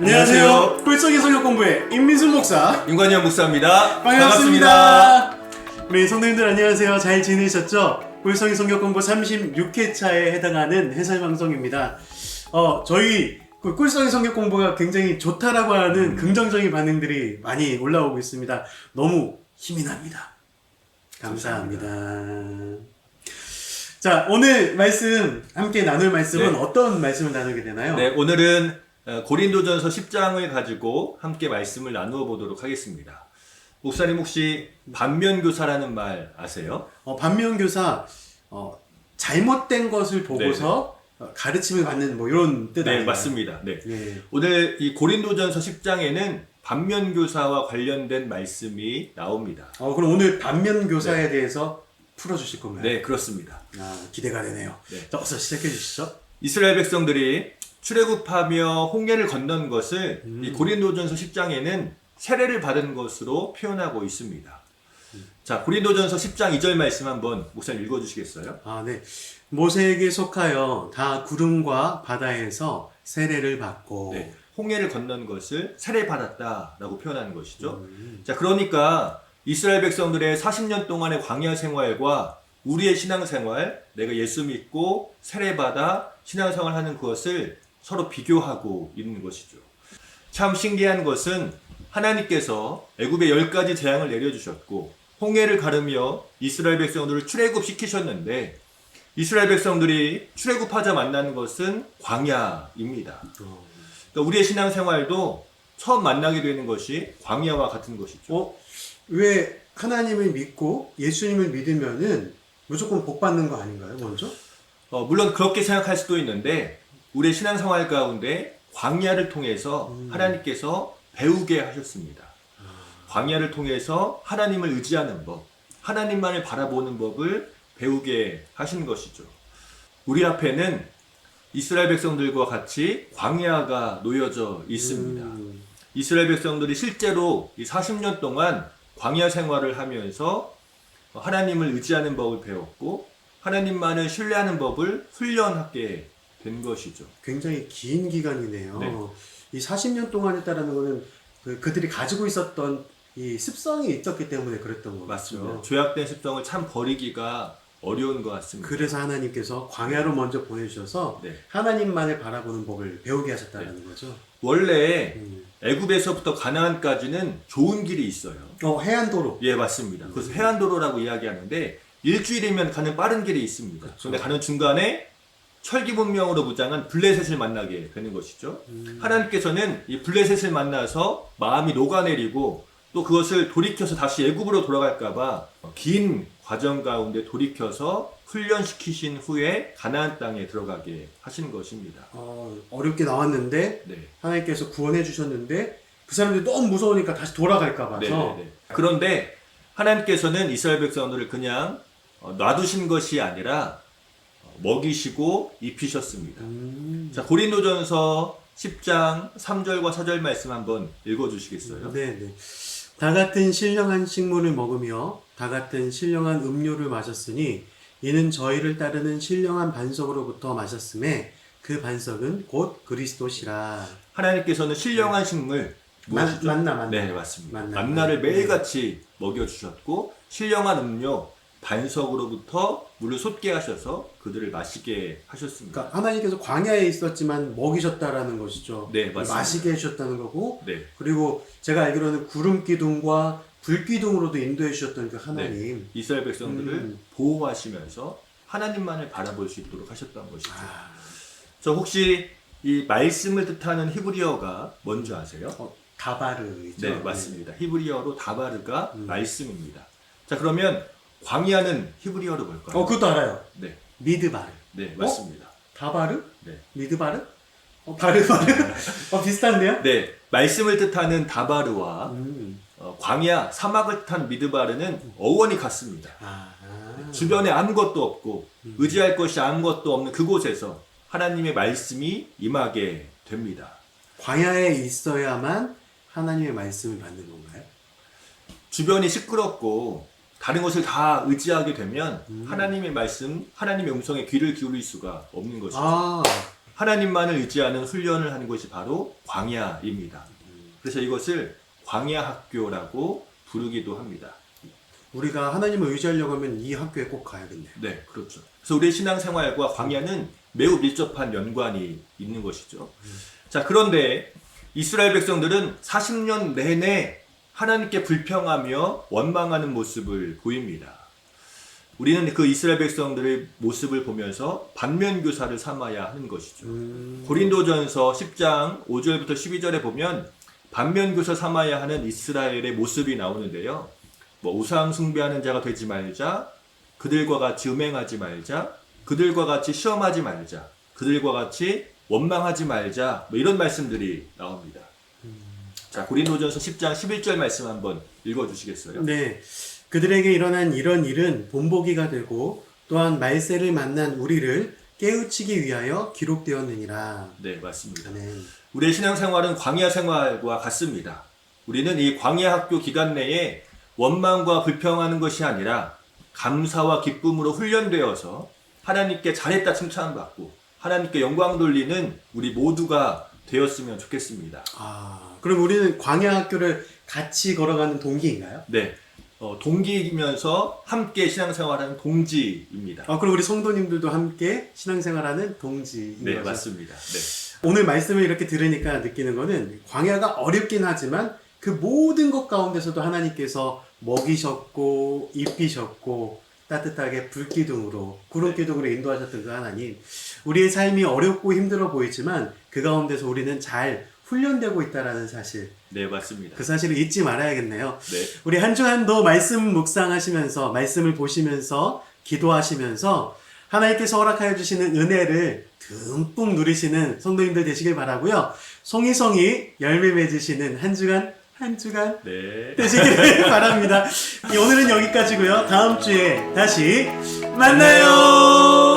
안녕하세요. 꿀속의 성역 공부의 임민순 목사 윤관현 목사입니다. 반갑습니다. 우리 성도님들 안녕하세요. 잘 지내셨죠? 꿀성의 성역 공부 36회차에 해당하는 해설 방송입니다. 어, 저희 그 꿀성의 성격 공부가 굉장히 좋다라고 하는 긍정적인 반응들이 많이 올라오고 있습니다. 너무 힘이 납니다. 감사합니다. 자, 오늘 말씀 함께 나눌 말씀은 네. 어떤 말씀을 나누게 되나요? 네, 오늘은 어, 고린도전서 10장을 가지고 함께 말씀을 나누어 보도록 하겠습니다. 목사님 혹시 반면교사라는 말 아세요? 어, 반면교사 어, 잘못된 것을 보고서 어, 가르침을 받는 뭐 이런 뜻 네, 아닌가요? 맞습니다. 네. 예. 오늘 이 고린도전서 10장에는 반면교사와 관련된 말씀이 나옵니다. 어, 그럼 오늘 반면교사에 대해서 풀어주실 건가요? 네, 그렇습니다. 아, 기대가 되네요. 네. 자, 어서 시작해 주시죠. 이스라엘 백성들이 출애굽하며 홍해를 건넌 것을 음. 이 고린도전서 10장에는 세례를 받은 것으로 표현하고 있습니다. 자, 고린도전서 10장 2절 말씀 한번 목사님 읽어 주시겠어요? 아, 네. 모세에게 속하여 다 구름과 바다에서 세례를 받고 네. 홍해를 건넌 것을 세례 받았다라고 표현하는 것이죠. 음. 자, 그러니까 이스라엘 백성들의 40년 동안의 광야 생활과 우리의 신앙 생활, 내가 예수 믿고 세례 받아 신앙 생활 하는 그것을 서로 비교하고 있는 것이죠. 참 신기한 것은 하나님께서 애굽에 열 가지 재앙을 내려주셨고 홍해를 가르며 이스라엘 백성들을 출애굽 시키셨는데 이스라엘 백성들이 출애굽하자 만나는 것은 광야입니다. 어, 그러니까 우리의 신앙 생활도 처음 만나게 되는 것이 광야와 같은 것이죠. 어, 왜 하나님을 믿고 예수님을 믿으면은 무조건 복 받는 거 아닌가요, 먼저? 어, 물론 그렇게 생각할 수도 있는데 우리의 신앙 생활 가운데 광야를 통해서 음. 하나님께서 배우게 하셨습니다. 광야를 통해서 하나님을 의지하는 법, 하나님만을 바라보는 법을 배우게 하신 것이죠. 우리 앞에는 이스라엘 백성들과 같이 광야가 놓여져 있습니다. 음, 이스라엘 백성들이 실제로 이 40년 동안 광야 생활을 하면서 하나님을 의지하는 법을 배웠고 하나님만을 신뢰하는 법을 훈련하게 된 것이죠. 굉장히 긴 기간이네요. 네. 이 40년 동안 했다라는 거는 그, 그들이 가지고 있었던 이 습성이 있었기 때문에 그랬던 거 맞습니다. 죄악된 습성을 참 버리기가 어려운 것 같습니다. 그래서 하나님께서 광야로 먼저 보내주셔서 네. 하나님만을 바라보는 법을 배우게 하셨다는 거죠. 원래 음. 애굽에서부터 가나안까지는 좋은 길이 있어요. 어 해안도로. 예, 맞습니다. 그래서 해안도로라고 이야기하는데 일주일이면 가는 빠른 길이 있습니다. 그렇죠. 그런데 가는 중간에 철기 문명으로 무장한 블레셋을 만나게 되는 것이죠. 음. 하나님께서는 이 블레셋을 만나서 마음이 녹아내리고 또 그것을 돌이켜서 다시 애굽으로 돌아갈까봐 긴 과정 가운데 돌이켜서 훈련시키신 후에 가나안 땅에 들어가게 하신 것입니다. 어, 어렵게 나왔는데 네. 하나님께서 구원해 주셨는데 그 사람들이 너무 무서우니까 다시 돌아갈까 봐서 네, 네, 네. 그런데 하나님께서는 이스라엘 백성들을 그냥 어, 놔두신 것이 아니라 어, 먹이시고 입히셨습니다. 음. 자, 고린도전서 10장 3절과 4절 말씀 한번 읽어 주시겠어요? 네, 네. 다 같은 신령한 식물을 먹으며 다 같은 신령한 음료를 마셨으니 이는 저희를 따르는 신령한 반석으로부터 마셨음에 그 반석은 곧 그리스도시라. 하나님께서는 신령한 식물 만- 무엇이죠? 만나, 만나. 네, 맞습니다. 만나. 만나를 네. 매일같이 먹여 주셨고 신령한 음료 반석으로부터 물을 솟게 하셔서 그들을 마시게 하셨습니다. 그러니까 하나님께서 광야에 있었지만 먹이셨다라는 것이죠. 네, 맞습니다. 마시게 해주셨다는 거고 네. 그리고 제가 알기로는 구름 기둥과 불 기둥으로도 인도해 주셨던 그 하나님. 이스라엘 백성들을 음. 보호하시면서 하나님만을 바라볼 수 있도록 하셨던 것이죠. 아, 저 혹시 이 말씀을 뜻하는 히브리어가 뭔지 아세요? 어, 다바르죠. 네, 맞습니다. 히브리어로 다바르가 음. 말씀입니다. 자, 그러면 광야는 히브리어로 뭘까요? 어, 그것도 알아요. 네, 미드바르. 네, 맞습니다. 다바르? 네. 미드바르? 어, 바르바르? 어, 비슷한데요? 네, 말씀을 뜻하는 다바르와 음. 어, 광야, 사막을 뜻한 미드바르는 어원이 같습니다. 아, 아. 주변에 아무것도 없고 음. 의지할 것이 아무것도 없는 그곳에서 하나님의 말씀이 임하게 됩니다. 광야에 있어야만 하나님의 말씀을 받는 건가요? 주변이 시끄럽고 다른 것을 다 의지하게 되면 음. 하나님의 말씀, 하나님의 음성에 귀를 기울일 수가 없는 것이죠. 아, 하나님만을 의지하는 훈련을 하는 것이 바로 광야입니다. 그래서 이것을 광야 학교라고 부르기도 합니다. 우리가 하나님을 의지하려고 하면 이 학교에 꼭 가야겠네요. 네, 그렇죠. 그래서 우리의 신앙생활과 광야는 매우 밀접한 연관이 있는 것이죠. 자, 그런데 이스라엘 백성들은 40년 내내 하나님께 불평하며 원망하는 모습을 보입니다. 우리는 그 이스라엘 백성들의 모습을 보면서 반면 교사를 삼아야 하는 것이죠. 음, 고린도전서 10장 5절부터 12절에 보면 반면 교사 삼아야 하는 이스라엘의 모습이 나오는데요. 뭐 우상 숭배하는 자가 되지 말자, 그들과 같이 음행하지 말자, 그들과 같이 시험하지 말자, 그들과 같이 원망하지 말자, 뭐 이런 말씀들이 나옵니다. 자, 고린도전서 10장 11절 말씀 한번 읽어 주시겠어요? 네. 그들에게 일어난 이런 일은 본보기가 되고 또한 말세를 만난 우리를 깨우치기 위하여 기록되었느니라. 네, 맞습니다. 아멘. 우리의 신앙생활은 광야 생활과 같습니다. 우리는 이 광야 학교 기간 내에 원망과 불평하는 것이 아니라 감사와 기쁨으로 훈련되어서 하나님께 잘했다 칭찬받고 하나님께 영광 돌리는 우리 모두가 되었으면 좋겠습니다. 아, 그럼 우리는 광야 학교를 같이 걸어가는 동기인가요? 네. 어, 동기이면서 함께 신앙생활하는 동지입니다. 아, 그럼 우리 성도님들도 함께 신앙생활하는 동지인 네, 거죠? 맞습니다. 네. 오늘 말씀을 이렇게 들으니까 느끼는 거는 광야가 어렵긴 하지만 그 모든 것 가운데서도 하나님께서 먹이셨고 입히셨고 따뜻하게 불기둥으로 구름기둥으로 인도하셨던 그 하나님 우리의 삶이 어렵고 힘들어 보이지만 그 가운데서 우리는 잘 훈련되고 있다라는 사실 네, 맞습니다. 그 사실을 잊지 말아야겠네요. 네. 우리 한 주간도 말씀 묵상하시면서 말씀을 보시면서 기도하시면서 하나님께서 허락하여 주시는 은혜를 듬뿍 누리시는 성도님들 되시길 바라고요. 송이송이 열매 맺으시는 한 주간 한 주간 네. 되시기를 바랍니다. 오늘은 여기까지고요. 다음 주에 다시 만나요.